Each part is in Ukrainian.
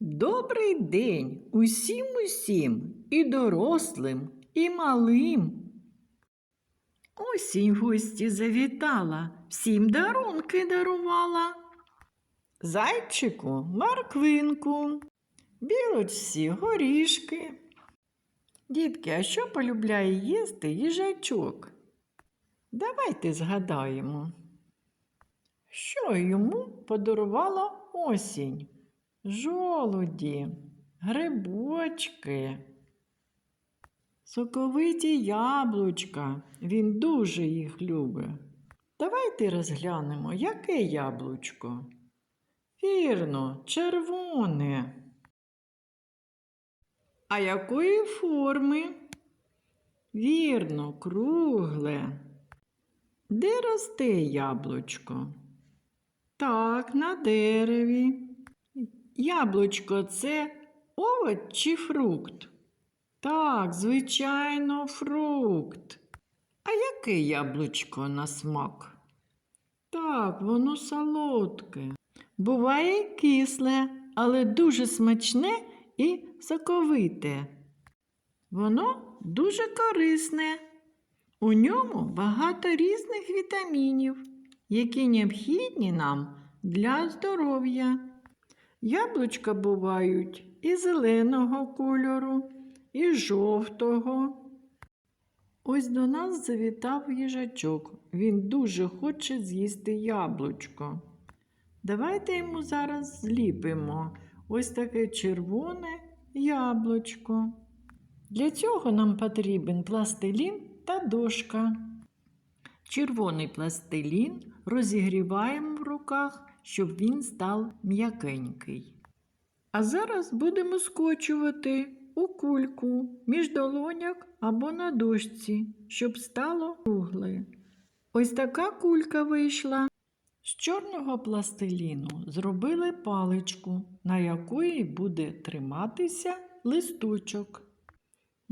Добрий день усім усім, і дорослим, і малим. Осінь гості завітала, всім дарунки дарувала. Зайчику морквинку, білочці горішки. Дітки, а що полюбляє їсти їжачок? Давайте згадаємо, що йому подарувала осінь. Жолуді, грибочки, соковиті яблучка. Він дуже їх любить. Давайте розглянемо, яке яблучко. Вірно, червоне. А якої форми? Вірно, кругле. Де росте яблучко? Так, на дереві. Яблучко це овоч чи фрукт? Так, звичайно, фрукт. А яке яблучко на смак? Так, воно солодке. Буває кисле, але дуже смачне і соковите. Воно дуже корисне. У ньому багато різних вітамінів, які необхідні нам для здоров'я. Яблучка бувають і зеленого кольору, і жовтого. Ось до нас завітав їжачок. Він дуже хоче з'їсти яблучко. Давайте йому зараз зліпимо ось таке червоне яблучко. Для цього нам потрібен пластилін та дошка. Червоний пластилін розігріваємо в руках, щоб він став м'якенький. А зараз будемо скочувати у кульку між долоняк або на дошці, щоб стало кругле. Ось така кулька вийшла. З чорного пластиліну зробили паличку, на якої буде триматися листочок.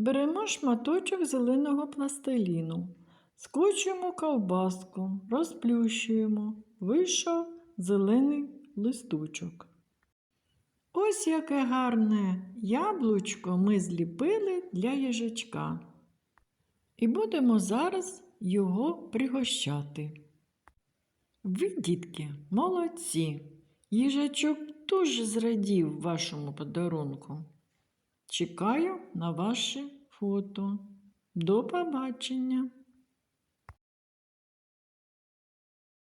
Беремо шматочок зеленого пластиліну, скочуємо ковбаску, розплющуємо, вийшов зелений листочок. Ось яке гарне яблучко ми зліпили для їжачка. І будемо зараз його пригощати. Ви, дітки, молодці. Їжачок дуже зрадів вашому подарунку. Чекаю на ваші фото. До побачення!